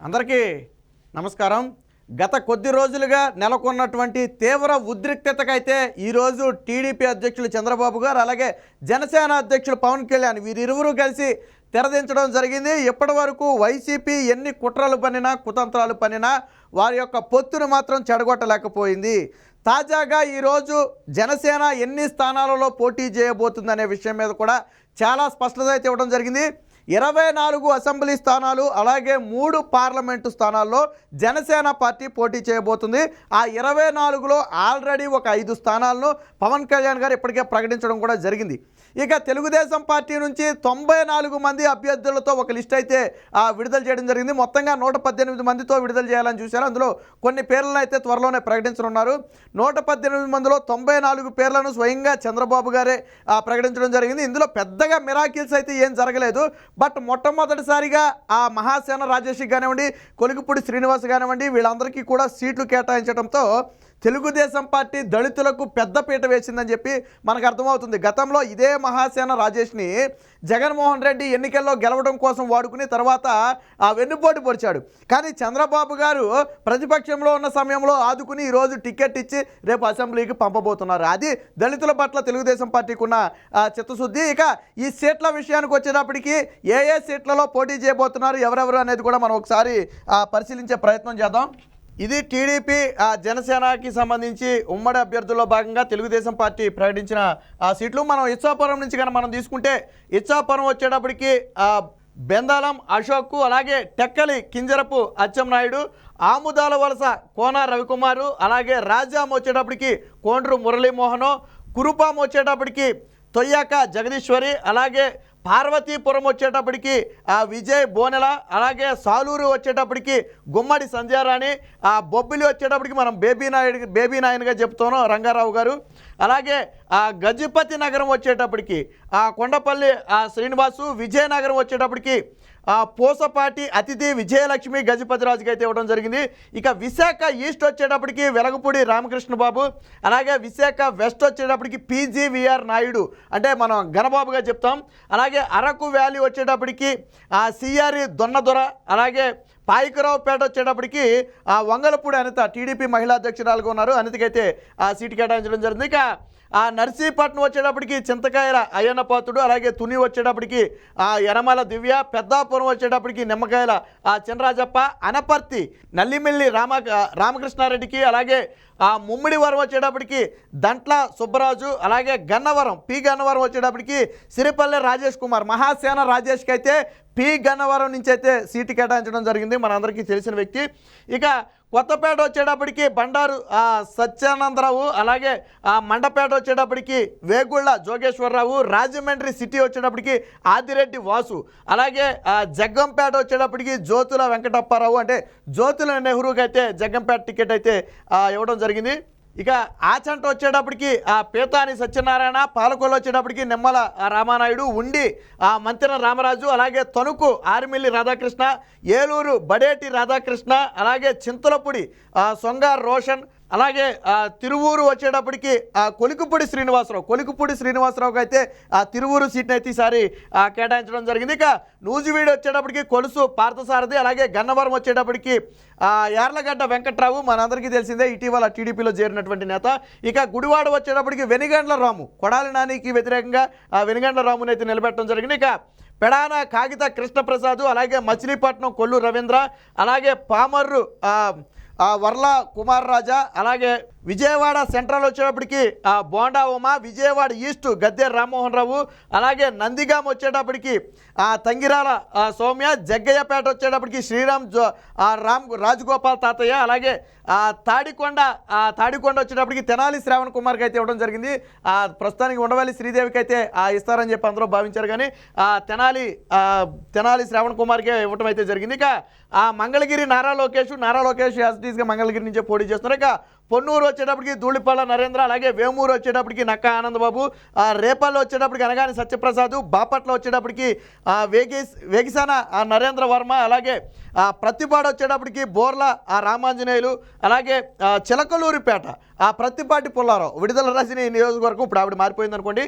అందరికీ నమస్కారం. గత కొద్ది రోజులుగా నెలకొన్నటువంటి తీవ్ర ఉద్రిక్తతకైతే ఈరోజు టీడీపీ అధ్యక్షులు చంద్రబాబు గారు అలాగే జనసేన అధ్యక్షులు పవన్ కళ్యాణ్ వీరిరువురు కలిసి తెరదించడం జరిగింది. ఇప్పటి వరకు వైసీపీ ఎన్ని కుట్రలు పనినా కుతంత్రాలు పనినా వారి యొక్క పొత్తును మాత్రం చెడగొట్టలేకపోయింది. తాజాగా ఈరోజు జనసేన ఎన్ని స్థానాలలో పోటీ చేయబోతుందనే విషయం మీద కూడా చాలా స్పష్టత అయితే ఇవ్వడం జరిగింది. ఇరవై నాలుగు అసెంబ్లీ స్థానాలు అలాగే మూడు పార్లమెంటు స్థానాల్లో జనసేన పార్టీ పోటీ చేయబోతుంది. ఆ ఇరవై నాలుగులో ఆల్రెడీ ఒక ఐదు స్థానాలను పవన్ కళ్యాణ్ గారు ఇప్పటికే ప్రకటించడం కూడా జరిగింది. ఇక తెలుగుదేశం పార్టీ నుంచి తొంభై నాలుగు మంది అభ్యర్థులతో ఒక లిస్ట్ అయితే విడుదల చేయడం జరిగింది. మొత్తంగా నూట పద్దెనిమిది మందితో విడుదల చేయాలని చూశారు. అందులో కొన్ని పేర్లను అయితే త్వరలోనే ప్రకటించనున్నారు. నూట పద్దెనిమిది మందిలో తొంభై నాలుగు పేర్లను స్వయంగా చంద్రబాబు గారే ప్రకటించడం జరిగింది. ఇందులో పెద్దగా మిరాకిల్స్ అయితే ఏం జరగలేదు. బట్ మొట్టమొదటిసారిగా ఆ మహాసేన రాజేష్ కానివ్వండి కొలిగిపూడి శ్రీనివాస్ కానివ్వండి వీళ్ళందరికీ కూడా సీట్లు కేటాయించడంతో తెలుగుదేశం పార్టీ దళితులకు పెద్దపీట వేసిందని చెప్పి మనకు అర్థమవుతుంది. గతంలో ఇదే మహాసేన రాజేష్ని జగన్మోహన్ రెడ్డి ఎన్నికల్లో గెలవడం కోసం వాడుకుని తర్వాత ఆ వెన్నుపోటు పొడిచాడు. కానీ చంద్రబాబు గారు ప్రతిపక్షంలో ఉన్న సమయంలో ఆదుకుని ఈరోజు టికెట్ ఇచ్చి రేపు అసెంబ్లీకి పంపబోతున్నారు. అది దళితుల పట్ల తెలుగుదేశం పార్టీకి ఉన్న చిత్తశుద్ధి. ఇక ఈ సీట్ల విషయానికి వచ్చేటప్పటికి ఏ ఏ సీట్లలో పోటీ చేయబోతున్నారు ఎవరెవరు అనేది కూడా మనం ఒకసారి పరిశీలించే ప్రయత్నం చేద్దాం. ఇది టీడీపీ ఆ, జనసేనకి సంబంధించి ఉమ్మడి అభ్యర్థుల్లో భాగంగా తెలుగుదేశం పార్టీ ప్రకటించిన ఆ సీట్లు. మనం ఇచ్చాపురం నుంచి కనుక మనం తీసుకుంటే ఇచ్చాపురం వచ్చేటప్పటికి బెందాలం అశోక్ అలాగే టెక్కలి కింజరపు అచ్చెంనాయుడు ఆముదాల వలస కోన రవికుమారు అలాగే రాజాం వచ్చేటప్పటికి కోండ్రు మురళీమోహను కురుపాం వచ్చేటప్పటికి తొయ్యాక జగదీశ్వరి అలాగే పార్వతీపురం వచ్చేటప్పటికి ఆ విజయ్ బోనెల అలాగే సాలూరు వచ్చేటప్పటికి గుమ్మడి సంధ్యారాణి ఆ బొబ్బిలి వచ్చేటప్పటికి మనం బేబీ నాయుడు బేబీ నాయనగా చెప్తాను రంగారావు గారు. అలాగే ఆ గజపతి నగరం వచ్చేటప్పటికి ఆ కొండపల్లి ఆ శ్రీనివాసు విజయనగరం వచ్చేటప్పటికి పూసపాటి అతిథి విజయలక్ష్మి గజపతిరాజుకి అయితే ఇవ్వడం జరిగింది. ఇక విశాఖ ఈస్ట్ వచ్చేటప్పటికి వెలగపూడి రామకృష్ణ బాబు అలాగే విశాఖ వెస్ట్ వచ్చేటప్పటికి P G V R Naidu అంటే మనం ఘనబాబుగా చెప్తాం. అలాగే అరకు వ్యాలీ వచ్చేటప్పటికి సిఆర్ఈ దొన్నదొర అలాగే పాయికరావుపేట వచ్చేటప్పటికి ఆ వంగలపూడి అనిత టీడీపీ మహిళా అధ్యక్షురాలుగా ఉన్నారు. అనితకైతే ఆ సీటు కేటాయించడం జరిగింది. ఇక ఆ నర్సీపట్నం వచ్చేటప్పటికి చింతకాయల అయ్యన్నపాతుడు అలాగే తుని వచ్చేటప్పటికి ఆ యనమల దివ్య పెద్దాపురం వచ్చేటప్పటికి నిమ్మకాయల ఆ చినరాజప్ప అనపర్తి నల్లిమిల్లి రామ రామకృష్ణారెడ్డికి అలాగే ఆ ముమ్మిడివరం వచ్చేటప్పటికి దంట్ల సుబ్బరాజు అలాగే గన్నవరం పి గన్నవరం వచ్చేటప్పటికి సిరిపల్లె రాజేష్ కుమార్. మహాసేన రాజేష్కి అయితే పి గన్నవరం నుంచి అయితే సీటు కేటాయించడం జరిగింది. మనందరికీ తెలిసిన వ్యక్తి. ఇక కొత్తపేట వచ్చేటప్పటికి బండారు సత్యానందరావు అలాగే మండపేట వచ్చేటప్పటికి వేగుళ్ళ జోగేశ్వరరావు రాజమండ్రి సిటీ వచ్చేటప్పటికి ఆదిరెడ్డి వాసు అలాగే జగ్గంపేట వచ్చేటప్పటికి జ్యోతుల వెంకటప్పారావు అంటే జ్యోతుల నెహ్రూకి అయితే జగ్గంపేట టికెట్ అయితే ఇవ్వడం జరిగింది. ఇక ఆచంట వచ్చేటప్పటికి ఆ పీతాని సత్యనారాయణ పాలకొల్లు వచ్చేటప్పటికి నిమ్మల రామానాయుడు ఉండి ఆ మంతెన రామరాజు అలాగే తణుకు ఆర్మిల్లి రాధాకృష్ణ ఏలూరు బడేటి రాధాకృష్ణ అలాగే చింతలపూడి సొంగ రోషన్ అలాగే తిరువూరు వచ్చేటప్పటికి ఆ కొలికుపూడి శ్రీనివాసరావు కొలికుపూడి శ్రీనివాసరావుకి అయితే ఆ తిరువూరు సీట్ని అయితే ఈసారి కేటాయించడం జరిగింది. ఇక నూజివీడు వచ్చేటప్పటికి కొలుసు పార్థసారథి అలాగే గన్నవరం వచ్చేటప్పటికి యార్లగడ్డ వెంకట్రావు మనందరికీ తెలిసిందే ఇటీవల టీడీపీలో చేరినటువంటి నేత. ఇక గుడివాడ వచ్చేటప్పటికి వెనిగండ్ల రాము కొడాలి నానికి వ్యతిరేకంగా ఆ వెనిగండ్ల రాముని అయితే నిలబెట్టడం జరిగింది. ఇక పెడాన కాగిత కృష్ణప్రసాద్ అలాగే మచిలీపట్నం కొల్లు రవీంద్ర అలాగే పామర్రు వర్ల కుమార్ రాజా అలాగే విజయవాడ సెంట్రల్ వచ్చేటప్పటికి ఆ బోండా ఉమా విజయవాడ ఈస్ట్ గద్దె రామ్మోహన్ రావు అలాగే నందిగాం వచ్చేటప్పటికి ఆ తంగిరాల సౌమ్య జగ్గయ్యపేట వచ్చేటప్పటికి శ్రీరామ్ జో ఆ రామ్ రాజగోపాల్ తాతయ్య అలాగే ఆ తాడికొండ ఆ తాడికొండ వచ్చేటప్పటికి తెనాలి శ్రావణ్ కుమార్కి అయితే ఇవ్వడం జరిగింది. ఆ ప్రస్తుతానికి ఉండవల్లి శ్రీదేవికి అయితే ఆ ఇస్తారని చెప్పి అందరూ భావించారు కానీ ఆ తెనాలి తెనాలి శ్రావణ్ కుమార్కే ఇవ్వడం అయితే జరిగింది. ఇక ఆ మంగళగిరి నారా లోకేష్ నారా లోకేష్ యాజ్గా మంగళగిరి నుంచే పోటీ చేస్తున్నారు. ఇక పొన్నూరు వచ్చేటప్పటికి ధూళిపాల నరేంద్ర అలాగే వేమూరు వచ్చేటప్పటికి నక్క ఆనందబాబు ఆ, రేపల్లో వచ్చేటప్పటికి అనగాని సత్యప్రసాద్ బాపట్ల వచ్చేటప్పటికి ఆ, వేగిస్ వేగిసాన ఆ, నరేంద్ర వర్మ అలాగే ఆ, ప్రతిపాడు వచ్చేటప్పటికి బోర్ల ఆ రామాంజనేయులు అలాగే చిలకలూరిపేట ఆ ప్రతిపాటి పుల్లారావు విడుదల రాసిన నియోజకవర్గం ఇప్పుడు ఆవిడ మారిపోయింది అనుకోండి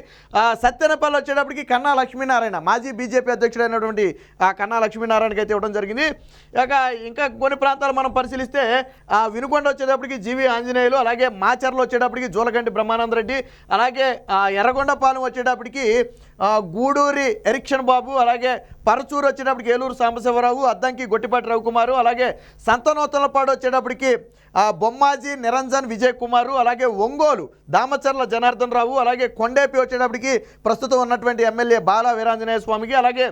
సత్యనపల్లి వచ్చేటప్పటికి కన్నా లక్ష్మీనారాయణ మాజీ బీజేపీ అధ్యక్షుడైనటువంటి ఆ కన్నా లక్ష్మీనారాయణకి అయితే ఇవ్వడం జరిగింది. ఇక ఇంకా కొన్ని ప్రాంతాలు మనం పరిశీలిస్తే ఆ వినుకొండ వచ్చేటప్పటికి జీవి ఆంజనేయులు అలాగే మాచర్లు వచ్చేటప్పటికి జూలగంటి బ్రహ్మానంద రెడ్డి అలాగే ఆ, ఎర్రగొండపాలెం వచ్చేటప్పటికి గూడూరి ఎరిక్షన్ బాబు అలాగే పరచూరు వచ్చేటప్పటికి ఏలూరు సాంబశివరావు అద్దంకి గొట్టిపాటి రవికుమారు అలాగే సంతనోతలపాడు వచ్చేటప్పటికి బొమ్మాజీ నిరంజన్ విజయ్ కుమారు అలాగే ఒంగోలు దామచర్ల జనార్దన్ రావు అలాగే కొండేపి వచ్చేటప్పటికి ప్రస్తుతం ఉన్నటువంటి ఎమ్మెల్యే బాల వీరాంజనేయ స్వామికి అలాగే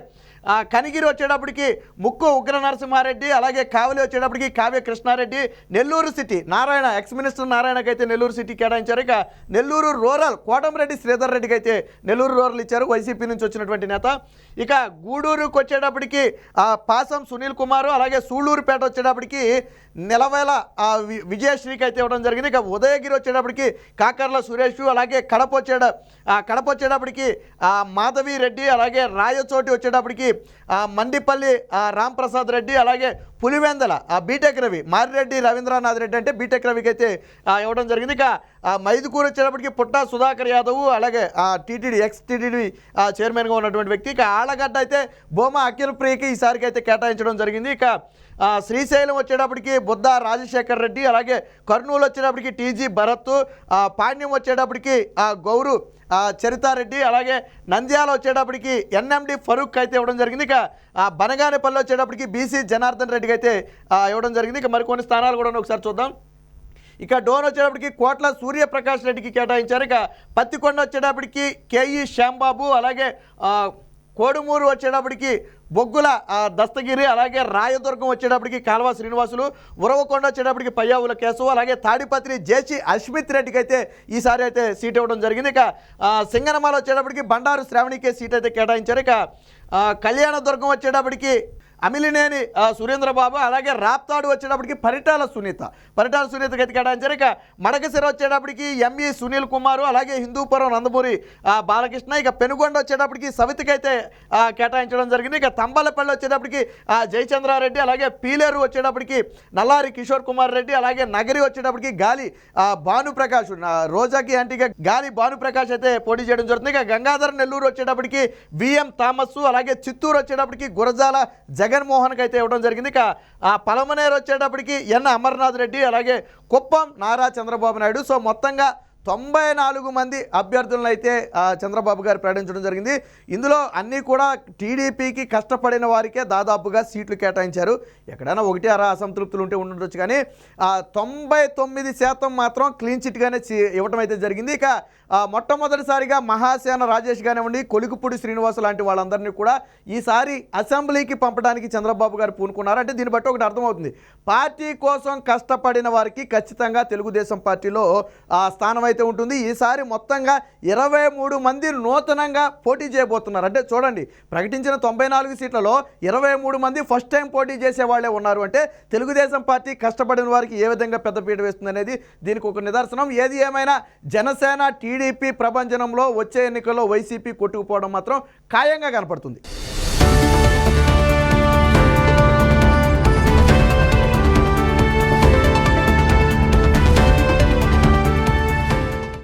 కనిగిరి వచ్చేటప్పటికి ముక్కు ఉగ్ర నరసింహారెడ్డి అలాగే కావలి వచ్చేటప్పటికి Kavya Krishna Reddy Nellore city Narayana ex minister నారాయణకైతే Nellore city కేటాయించారు. ఇక నెల్లూరు రూరల్ కోటంరెడ్డి శ్రీధర్ రెడ్డికి అయితే నెల్లూరు రూరల్ ఇచ్చారు వైసీపీ నుంచి వచ్చినటువంటి నేత. ఇక గూడూరుకు వచ్చేటప్పటికి ఆ, పాసం సునీల్ కుమార్ అలాగే సూళ్ళూరుపేట వచ్చేటప్పటికి నెలవేళ ఆ, వి- విజయశ్రీకి అయితే ఇవ్వడం జరిగింది. ఇక ఉదయగిరి వచ్చేటప్పటికి కాకర్ల సురేష్ అలాగే కడప వచ్చేట ఆ, కడప వచ్చేటప్పటికి ఆ, మాధవి రెడ్డి అలాగే రాయచోటి వచ్చేటప్పటికి మండిపల్లి రాంప్రసాద్ రెడ్డి అలాగే పులివెందల ఆ బీటెక్ రవి మారిరెడ్డి రవీంద్రనాథ్ రెడ్డి అంటే బీటెక్ రవికి అయితే ఇవ్వడం జరిగింది. ఇక ఆ, మైదుకూరు వచ్చేటప్పటికి పుట్టా సుధాకర్ యాదవ్ అలాగే ఆ టీటీడీ ఎక్స్ టీటీడీ చైర్మన్గా ఉన్నటువంటి వ్యక్తి. ఇక ఆళ్ళగడ్డ అయితే బొమ్మ అఖిల్ ప్రియకి ఈసారికి అయితే కేటాయించడం జరిగింది. ఇక శ్రీశైలం వచ్చేటప్పటికి బుద్ధ రాజశేఖర్ రెడ్డి అలాగే కర్నూలు వచ్చేటప్పటికి టీజీ భరత్ ఆ, పాణ్యం వచ్చేటప్పటికి ఆ, గౌరు ఆ, చరితారెడ్డి అలాగే నంద్యాల వచ్చేటప్పటికి ఎన్ఎండి ఫరూక్ అయితే ఇవ్వడం జరిగింది. ఇక బనగానేపల్లి వచ్చేటప్పటికి బీసీ జనార్దన్ రెడ్డికి అయితే ఇవ్వడం జరిగింది. ఇక మరికొన్ని స్థానాలు కూడా ఒకసారి చూద్దాం. ఇక డోన్ వచ్చేటప్పటికి కోట్ల సూర్యప్రకాష్ రెడ్డికి కేటాయించారు. ఇక పత్తికొండ వచ్చేటప్పటికి కేఈ శ్యాంబాబు అలాగే కోడుమూరు వచ్చేటప్పటికి బొగ్గుల దస్తగిరి అలాగే రాయదుర్గం వచ్చేటప్పటికి కాల్వ శ్రీనివాసులు ఉరవకొండ వచ్చేటప్పటికి పయ్యావుల కేశవ అలాగే తాడిపత్రి జేసి అశ్మిత్ రెడ్డికి అయితే ఈసారి అయితే సీట్ ఇవ్వడం జరిగింది. ఇక సింగనమాల వచ్చేటప్పటికి బండారు శ్రావణికే సీట్ అయితే కేటాయించారు. ఇక ఆ, కళ్యాణదుర్గం వచ్చేటప్పటికి అమిలినేని సురేంద్రబాబు అలాగే రాప్తాడు వచ్చేటప్పటికి పరిటాల సునీత. పరిటాల సునీత అయితే కేటాయించారు ఇక మడకసిర వచ్చేటప్పటికి ఎంఈ సునీల్ కుమారు అలాగే హిందూపురం నందమూరి బాలకృష్ణ. ఇక పెనుగొండ వచ్చేటప్పటికి సవితికి అయితే కేటాయించడం జరిగింది. ఇక తంబాలపల్లి వచ్చేటప్పటికి జయచంద్రారెడ్డి అలాగే పీలేరు వచ్చేటప్పటికి నల్లారి కిషోర్ కుమార్ రెడ్డి అలాగే నగరి వచ్చేటప్పటికి గాలి ఆ, భానుప్రకాష్ రోజాకి అంటిగా గాలి భానుప్రకాష్ అయితే పోటీ చేయడం జరుగుతుంది. ఇక గంగాధర్ నెల్లూరు వచ్చేటప్పటికి విఎం థామస్ అలాగే చిత్తూరు వచ్చేటప్పటికి గురజాల జగ జగన్మోహన్కి అయితే ఇవ్వడం జరిగింది. ఇక ఆ పలమనేరు వచ్చేటప్పటికి ఎన్ అమర్నాథ్ రెడ్డి అలాగే కుప్పం నారా చంద్రబాబు నాయుడు. సో మొత్తంగా తొంభై నాలుగు మంది అభ్యర్థులను అయితే చంద్రబాబు గారు ప్రకటించడం జరిగింది. ఇందులో అన్నీ కూడా టీడీపీకి కష్టపడిన వారికే దాదాపుగా సీట్లు కేటాయించారు. ఎక్కడైనా ఒకటి అర అసంతృప్తులు ఉంటే ఉండొచ్చు కానీ తొంభై తొమ్మిది శాతం మాత్రం క్లీన్ చిట్గానే ఇవ్వటం అయితే జరిగింది. ఇక మొట్టమొదటిసారిగా మహాసేన రాజేష్ కానివ్వండి కొలికుపూడి శ్రీనివాస్ లాంటి వాళ్ళందరినీ కూడా ఈసారి అసెంబ్లీకి పంపడానికి చంద్రబాబు గారు పూనుకున్నారు. అంటే దీన్ని బట్టి ఒకటి అర్థమవుతుంది. పార్టీ కోసం కష్టపడిన వారికి ఖచ్చితంగా తెలుగుదేశం పార్టీలో స్థానం అయితే ఉంటుంది. ఈసారి మొత్తంగా ఇరవై మూడు మంది నూతనంగా పోటీ చేయబోతున్నారు. అంటే చూడండి ప్రకటించిన తొంభై నాలుగు సీట్లలో ఇరవై మూడు మంది ఫస్ట్ టైం పోటీ చేసే వాళ్ళే ఉన్నారు. అంటే తెలుగుదేశం పార్టీ కష్టపడిన వారికి ఏ విధంగా పెద్దపీట వేస్తుంది అనేది దీనికి ఒక నిదర్శనం. ఏది ఏమైనా జనసేన టీడీపీ ప్రభంజనంలో వచ్చే ఎన్నికల్లో వైసీపీ కొట్టుకుపోవడం మాత్రం ఖాయంగా కనపడుతుంది.